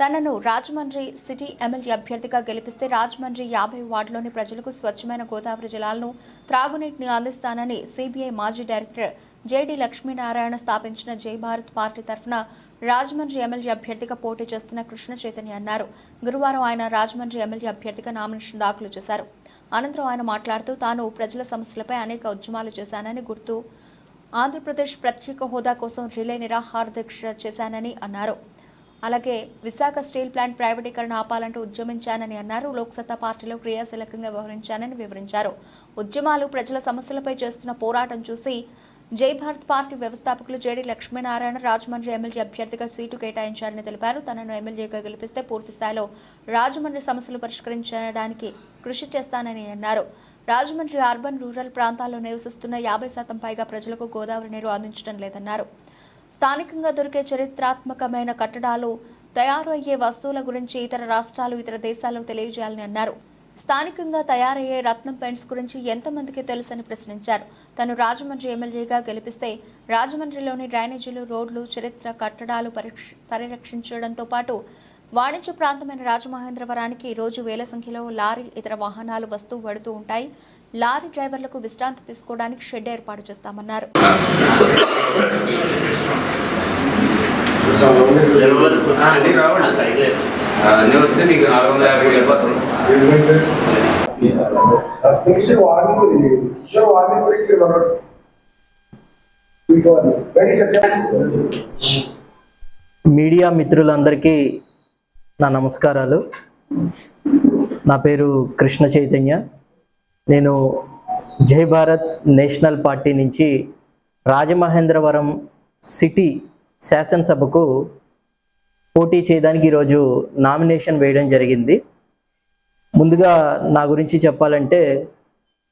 తనను Rajahmundry city MLA అభ్యర్థిగా గెలిపిస్తే రాజమండ్రి యాభై వార్డులోని ప్రజలకు స్వచ్ఛమైన గోదావరి జలాలను త్రాగునీటిని అందిస్తానని సిబిఐ మాజీ డైరెక్టర్ జేడి లక్ష్మీనారాయణ స్థాపించిన జై భారత్ పార్టీ తరఫున రాజమండ్రి ఎమ్మెల్యే అభ్యర్థిగా పోటీ చేస్తున్న కృష్ణ చైతన్య అన్నారు. గురువారం ఆయన రాజమండ్రి ఎమ్మెల్యే అభ్యర్థిగా నామినేషన్ దాఖలు చేశారు. అనంతరం ఆయన మాట్లాడుతూ తాను ప్రజల సమస్యలపై అనేక ఉద్యమాలు చేశానని గుర్తు ఆంధ్రప్రదేశ్ ప్రత్యేక హోదా కోసం రిలే నిరాహార దీక్ష చేశానని అన్నారు. అలాగే విశాఖ స్టీల్ ప్లాంట్ ప్రైవేటీకరణ ఆపాలంటూ ఉద్యమించానని అన్నారు. లోక్సత్తా పార్టీలో క్రియాశీలకంగా వ్యవహరించానని వివరించారు. ఉద్యమాలు ప్రజల సమస్యలపై చేస్తున్న పోరాటం చూసి జై భారత్ పార్టీ వ్యవస్థాపకులు జేడి లక్ష్మీనారాయణ రాజమండ్రి ఎమ్మెల్యే అభ్యర్థిగా సీటు కేటాయించారని తెలిపారు. తనను ఎమ్మెల్యేగా గెలిపిస్తే పూర్తి స్థాయిలో రాజమండ్రి సమస్యలు పరిష్కరించడానికి కృషి చేస్తానని అన్నారు. రాజమండ్రి అర్బన్ రూరల్ ప్రాంతాల్లో నివసిస్తున్న యాభై శాతం పైగా ప్రజలకు గోదావరి నీరు అందించడం లేదన్నారు. స్థానికంగా దొరికే చరిత్రాత్మకమైన కట్టడాలు తయారు అయ్యే వస్తువుల గురించి ఇతర రాష్ట్రాలు ఇతర దేశాలకు తెలియజేయాలని అన్నారు. స్థానికంగా తయారయ్యే రత్నం పెయింట్స్ గురించి ఎంతమందికి తెలుసని ప్రశ్నించారు. తను రాజమండ్రి ఎమ్మెల్యేగా గెలిపిస్తే రాజమండ్రిలోని డ్రైనేజీలు రోడ్లు చరిత్ర కట్టడాలు పరిరక్షించడంతో పాటు వాణిజ్య ప్రాంతమైన రాజమహేంద్రవరానికి రోజు వేల సంఖ్యలో లారీ ఇతర వాహనాలు వస్తూ పడుతూ ఉంటాయి. లారీ డ్రైవర్లకు విశ్రాంతి తీసుకోవడానికి షెడ్ ఏర్పాటు చేస్తామన్నారు. మీడియా మిత్రులందరికీ నా నమస్కారాలు. నా పేరు కృష్ణ చైతన్య. నేను జై భారత్ నేషనల్ పార్టీ నుంచి రాజమహేంద్రవరం సిటీ శాసనసభకు పోటీ చేయడానికి ఈరోజు నామినేషన్ వేయడం జరిగింది. ముందుగా నా గురించి చెప్పాలంటే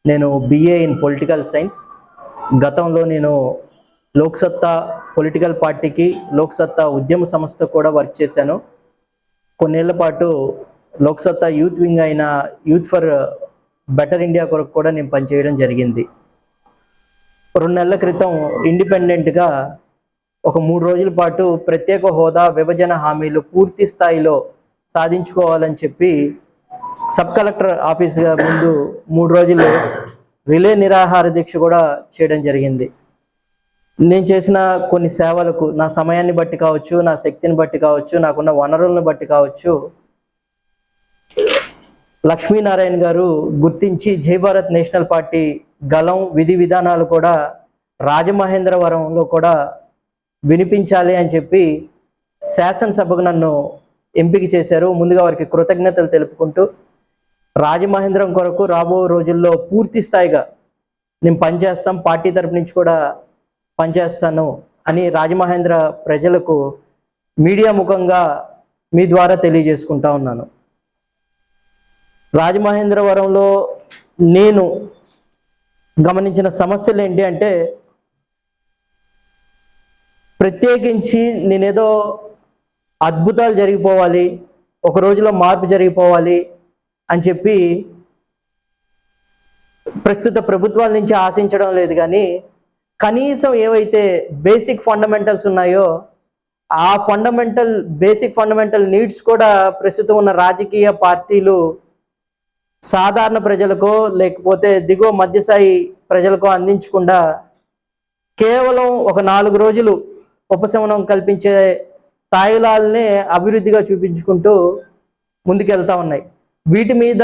నేను బిఏ ఇన్ పొలిటికల్ సైన్స్ గతంలో నేను లోక్సత్తా పొలిటికల్ పార్టీకి లోక్సత్తా ఉద్యమ సంస్థ కూడా వర్క్ చేశాను. కొన్నేళ్ళ పాటు లోక్సత్తా యూత్ వింగ్ అయిన యూత్ ఫర్ బెటర్ ఇండియా కొరకు కూడా నేను పనిచేయడం జరిగింది. రెండు నెలల క్రితం ఇండిపెండెంట్గా ఒక మూడు రోజుల పాటు ప్రత్యేక హోదా విభజన హామీలు పూర్తి స్థాయిలో సాధించుకోవాలని చెప్పి సబ్ కలెక్టర్ ఆఫీస్ ముందు మూడు రోజులు రిలే నిరాహార దీక్ష కూడా చేయడం జరిగింది. నేను చేసిన కొన్ని సేవలకు నా సమయాన్ని బట్టి కావచ్చు నా శక్తిని బట్టి కావచ్చు నాకున్న వనరులను బట్టి కావచ్చు లక్ష్మీనారాయణ గారు గుర్తించి జై భారత్ నేషనల్ పార్టీ గలం విధి విధానాలు కూడా రాజమహేంద్రవరంలో కూడా వినిపించాలి అని చెప్పి శాసనసభకు నన్ను ఎంపిక చేశారు. ముందుగా వారికి కృతజ్ఞతలు తెలుపుకుంటూ రాజమహేంద్రం కొరకు రాబో రోజుల్లో పూర్తి స్థాయిగా నేను పనిచేస్తాం. పార్టీ తరపు నుంచి కూడా పనిచేస్తాను అని రాజమహేంద్ర ప్రజలకు మీడియా ముఖంగా మీ ద్వారా తెలియజేసుకుంటా ఉన్నాను. రాజమహేంద్రవరంలో నేను గమనించిన సమస్యలు ఏంటి అంటే ప్రత్యేకించి నేనేదో అద్భుతాలు జరిగిపోవాలి ఒక రోజులో మార్పు జరిగిపోవాలి అని చెప్పి ప్రస్తుత ప్రభుత్వాల నుంచి ఆశించడం లేదు కానీ కనీసం ఏవైతే బేసిక్ ఫండమెంటల్స్ ఉన్నాయో ఆ ఫండమెంటల్ బేసిక్ ఫండమెంటల్ నీడ్స్ కూడా ప్రస్తుతం ఉన్న రాజకీయ పార్టీలు సాధారణ ప్రజలకో లేకపోతే దిగువ మధ్యస్థాయి ప్రజలకో అందించకుండా కేవలం ఒక నాలుగు రోజులు ఉపశమనం కల్పించే తాయిలాలనే అభివృద్ధిగా చూపించుకుంటూ ముందుకెళ్తా ఉన్నాయి. వీటి మీద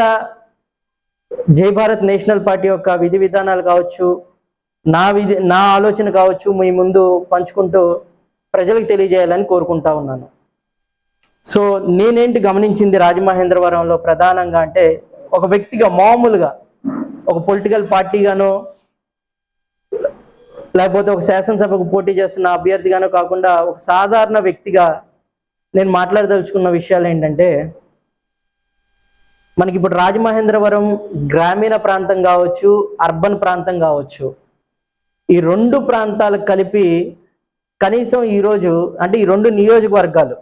జై భారత్ నేషనల్ పార్టీ యొక్క విధి విధానాలు కావచ్చు నా విధి నా ఆలోచన కావచ్చు మీ ముందు పంచుకుంటూ ప్రజలకు తెలియజేయాలని కోరుకుంటా ఉన్నాను. సో నేనేంటి గమనించింది రాజమహేంద్రవరంలో ప్రధానంగా అంటే ఒక వ్యక్తిగా మామూలుగా ఒక పొలిటికల్ పార్టీగానో లేకపోతే ఒక శాసనసభకు పోటీ చేస్తున్న అభ్యర్థిగానో కాకుండా ఒక సాధారణ వ్యక్తిగా నేను మాట్లాడదలుచుకున్న విషయాలు ఏంటంటే మనకి ఇప్పుడు రాజమహేంద్రవరం గ్రామీణ ప్రాంతం కావచ్చు అర్బన్ ప్రాంతం కావచ్చు ఈ రెండు ప్రాంతాలు కలిపి కనీసం ఈరోజు అంటే ఈ రెండు నియోజకవర్గాలు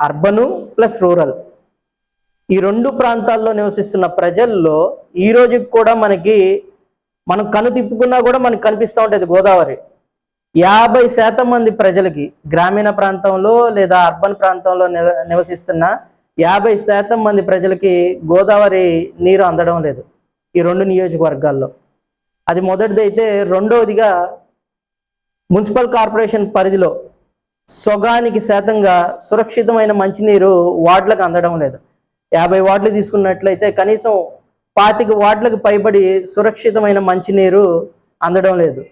అర్బను ప్లస్ రూరల్. ఈ రెండు ప్రాంతాల్లో నివసిస్తున్న ప్రజల్లో ఈ రోజుకి కూడా మనకి మనం కను తిప్పుకున్నా కూడా మనకు కనిపిస్తూ ఉంటుంది గోదావరి. యాభై శాతం మంది ప్రజలకి గ్రామీణ ప్రాంతంలో లేదా అర్బన్ ప్రాంతంలో నివ- నివసిస్తున్న యాభై శాతం మంది ప్రజలకి గోదావరి నీరు అందడం లేదు ఈ రెండు నియోజకవర్గాల్లో. అది మొదటిది అయితే రెండవదిగా మున్సిపల్ కార్పొరేషన్ పరిధిలో సొగానికి శాతంగా సురక్షితమైన మంచినీరు వార్డులకు అందడం లేదు. యాభై వార్డులు తీసుకున్నట్లయితే కనీసం పాతిక వార్డులకు పైబడి సురక్షితమైన మంచినీరు అందడం లేదు.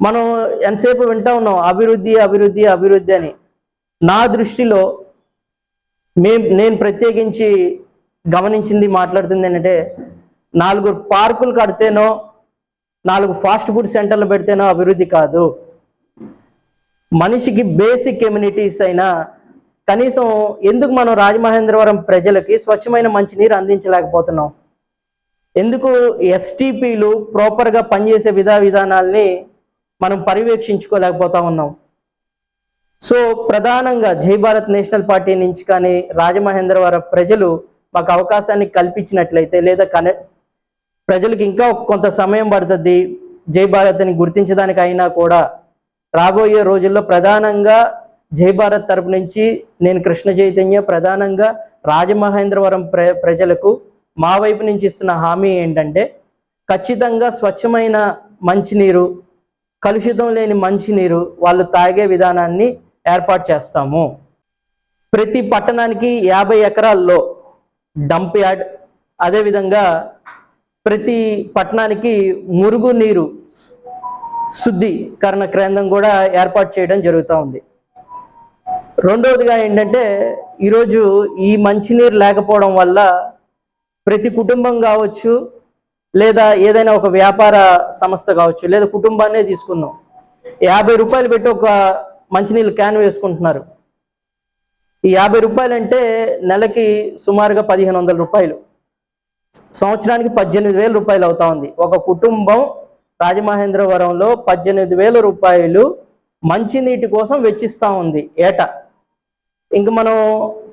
మనం ఎంతసేపు వింటా ఉన్నాం అభివృద్ధి అభివృద్ధి అభివృద్ధి అని. నా దృష్టిలో మే నేను ప్రత్యేకించి గమనించింది మాట్లాడుతుంది ఏంటంటే నాలుగు పార్కులు కడితేనో నాలుగు ఫాస్ట్ ఫుడ్ సెంటర్లు పెడితేనో అభివృద్ధి కాదు. మనిషికి బేసిక్ కమ్యూనిటీస్ అయినా కనీసం ఎందుకు మనం రాజమహేంద్రవరం ప్రజలకి స్వచ్ఛమైన మంచినీరు అందించలేకపోతున్నాం? ఎందుకు ఎస్టీపీలు ప్రాపర్గా పనిచేసే విధా విధానాల్ని మనం పర్యవేక్షించుకోలేకపోతా ఉన్నాం? సో ప్రధానంగా జై భారత్ నేషనల్ పార్టీ నుంచి కానీ రాజమహేంద్రవరం ప్రజలు మాకు అవకాశాన్ని కల్పించినట్లయితే లేదా కనె ప్రజలకు ఇంకా కొంత సమయం పడుతుంది. జై భారత్ అని గుర్తించడానికి అయినా కూడా. రాబోయే రోజుల్లో ప్రధానంగా జై భారత్ తరపు నుంచి నేను కృష్ణ చైతన్య ప్రధానంగా రాజమహేంద్రవరం ప్ర ప్రజలకు మా వైపు నుంచి ఇస్తున్న హామీ ఏంటంటే ఖచ్చితంగా స్వచ్ఛమైన మంచినీరు కలుషితం లేని మంచినీరు వాళ్ళు తాగే విధానాన్ని ఏర్పాటు చేస్తాము. ప్రతి పట్టణానికి యాభై ఎకరాల్లో డంప్ యార్డ్ అదేవిధంగా ప్రతి పట్టణానికి మురుగునీరు శుద్ధీకరణ కేంద్రం కూడా ఏర్పాటు చేయడం జరుగుతూ ఉంది. రెండవదిగా ఏంటంటే ఈరోజు ఈ మంచినీరు లేకపోవడం వల్ల ప్రతి కుటుంబం కావచ్చు లేదా ఏదైనా ఒక వ్యాపార సంస్థ కావచ్చు లేదా కుటుంబాన్నే తీసుకుందాం. యాభై రూపాయలు పెట్టి ఒక మంచినీళ్ళు క్యాన్ వేసుకుంటున్నారు. ఈ యాభై రూపాయలు అంటే నెలకి సుమారుగా పదిహేను వందల రూపాయలు. సంవత్సరానికి పద్దెనిమిది వేల రూపాయలు అవుతా ఉంది. ఒక కుటుంబం రాజమహేంద్రవరంలో పద్దెనిమిది వేల రూపాయలు మంచినీటి కోసం వెచ్చిస్తూ ఉంది ఏట. ఇంక మనం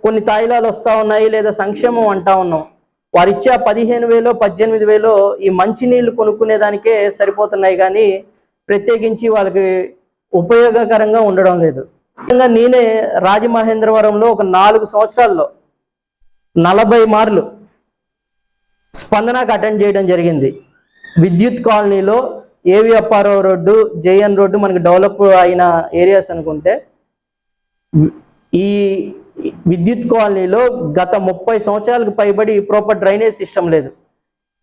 కొన్ని తాయిలాలు వస్తూ ఉన్నాయి లేదా సంక్షేమం అంటా ఉన్నాం. వారు ఇచ్చే పదిహేను వేలు పద్దెనిమిది వేలో ఈ మంచినీళ్ళు కొనుక్కునే దానికే సరిపోతున్నాయి కానీ ప్రత్యేకించి వాళ్ళకి ఉపయోగకరంగా ఉండడం లేదు. నేనే రాజమహేంద్రవరంలో ఒక నాలుగు సంవత్సరాల్లో నలభై మార్లు స్పందనకు అటెండ్ చేయడం జరిగింది. విద్యుత్ కాలనీలో AV Apparao road JN road మనకి డెవలప్ అయిన ఏరియాస్ అనుకుంటే ఈ విద్యుత్ కాలనీలో గత ముప్పై సంవత్సరాలకు పైబడి ప్రాపర్ డ్రైనేజ్ సిస్టమ్ లేదు.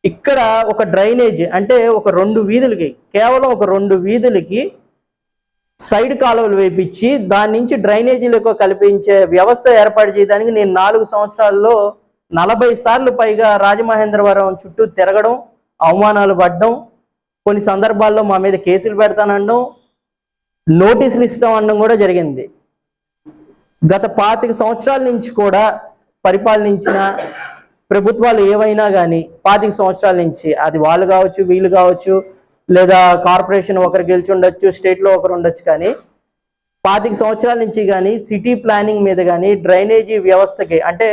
ఇక్కడ ఒక డ్రైనేజ్ అంటే ఒక రెండు వీధులకి కేవలం ఒక రెండు వీధులకి సైడ్ కాలువలు వేపించి దాని నుంచి డ్రైనేజీలకు కల్పించే వ్యవస్థ ఏర్పాటు చేయడానికి నేను నాలుగు సంవత్సరాల్లో నలభై సార్లు పైగా రాజమహేంద్రవరం చుట్టూ తిరగడం అవమానాలు పడడం కొన్ని సందర్భాల్లో మా మీద కేసులు పెడతానడం నోటీసులు ఇష్టం అనడం కూడా జరిగింది. గత పాతిక సంవత్సరాల నుంచి కూడా పరిపాలించిన ప్రభుత్వాలు ఏవైనా కానీ పాతిక సంవత్సరాల నుంచి అది వాళ్ళు కావచ్చు వీళ్ళు కావచ్చు లేదా కార్పొరేషన్ ఒకరు గెలిచి ఉండొచ్చు స్టేట్లో ఒకరు ఉండొచ్చు కానీ పాతిక సంవత్సరాల నుంచి కానీ సిటీ ప్లానింగ్ మీద కానీ డ్రైనేజీ వ్యవస్థకి అంటే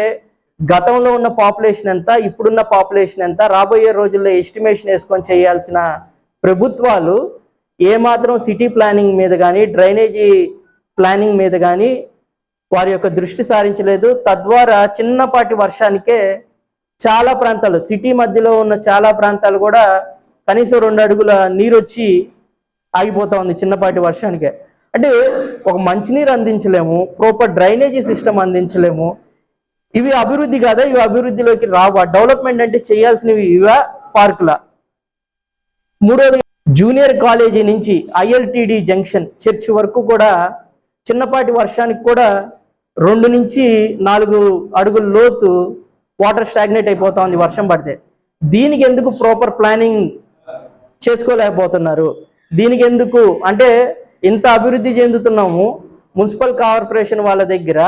గతంలో ఉన్న పాపులేషన్ ఎంత ఇప్పుడున్న పాపులేషన్ ఎంత రాబోయే రోజుల్లో ఎస్టిమేషన్ వేసుకొని చేయాల్సిన ప్రభుత్వాలు ఏమాత్రం సిటీ ప్లానింగ్ మీద కానీ డ్రైనేజీ ప్లానింగ్ మీద కానీ వారి యొక్క దృష్టి సారించలేదు. తద్వారా చిన్నపాటి వర్షానికే చాలా ప్రాంతాలు సిటీ మధ్యలో ఉన్న చాలా ప్రాంతాలు కూడా కనీసం రెండు అడుగుల నీరు వచ్చి ఆగిపోతా ఉంది చిన్నపాటి వర్షానికే. అంటే ఒక మంచినీరు అందించలేము ప్రాపర్ డ్రైనేజీ సిస్టమ్ అందించలేము. ఇవి అభివృద్ధి కాదా? ఇవి అభివృద్ధిలోకి రావా? డెవలప్మెంట్ అంటే చేయాల్సినవి ఇవా? పార్కులా మూడోది జూనియర్ కాలేజీ నుంచి ఐఎల్టిడి జంక్షన్ చర్చ్ వరకు కూడా చిన్నపాటి వర్షానికి కూడా రెండు నుంచి నాలుగు అడుగుల లోతు వాటర్ స్టాగ్నేట్ అయిపోతా ఉంది వర్షం పడితే. దీనికి ఎందుకు ప్రాపర్ ప్లానింగ్ చేసుకోలేకపోతున్నారు? దీనికి ఎందుకు? అంటే ఇంత అభివృద్ధి చెందుతున్నాము మున్సిపల్ కార్పొరేషన్ వాళ్ళ దగ్గర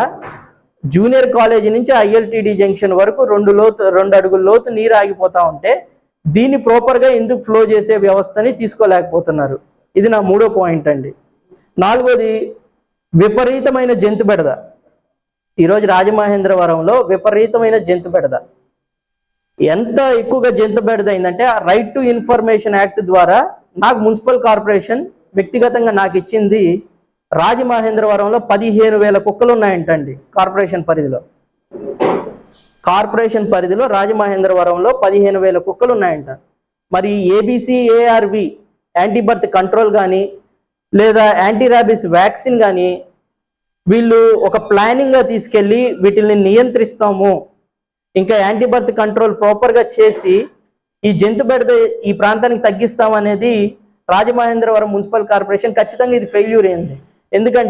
జూనియర్ కాలేజీ నుంచి ఐఎల్టీడీ జంక్షన్ వరకు రెండు లోతు రెండు అడుగుల లోతు నీరు ఆగిపోతా ఉంటే దీన్ని ప్రాపర్గా ఎందుకు ఫ్లో చేసే వ్యవస్థని తీసుకోలేకపోతున్నారు. ఇది నా మూడో పాయింట్ అండి. నాలుగోది విపరీతమైన జంతు బెడద. ఈరోజు రాజమహేంద్రవరంలో విపరీతమైన జంతు బెడద. ఎంత ఎక్కువగా జంతు బెడద అయిందంటే ఆ రైట్ టు ఇన్ఫర్మేషన్ యాక్ట్ ద్వారా నాకు మున్సిపల్ కార్పొరేషన్ వ్యక్తిగతంగా నాకు ఇచ్చింది రాజమహేంద్రవరంలో పదిహేను వేల కుక్కలు ఉన్నాయంటండి కార్పొరేషన్ పరిధిలో. కార్పొరేషన్ పరిధిలో రాజమహేంద్రవరంలో పదిహేను వేల కుక్కలు ఉన్నాయంట మరి ఏబిసి ఏఆర్వి యాంటీబర్త్ కంట్రోల్ కానీ లేదా యాంటీ ర్యాబిస్ వ్యాక్సిన్ కానీ వీళ్ళు ఒక ప్లానింగ్గా తీసుకెళ్ళి వీటిని నియంత్రిస్తాము. ఇంకా యాంటీబర్త్ కంట్రోల్ ప్రాపర్గా చేసి ఈ జంతు బెడద ఈ ప్రాంతానికి తగ్గిస్తాం అనేది రాజమహేంద్రవరం మున్సిపల్ కార్పొరేషన్ ఖచ్చితంగా ఇది ఫెయిల్యూర్ అయింది. ఎందుకంటే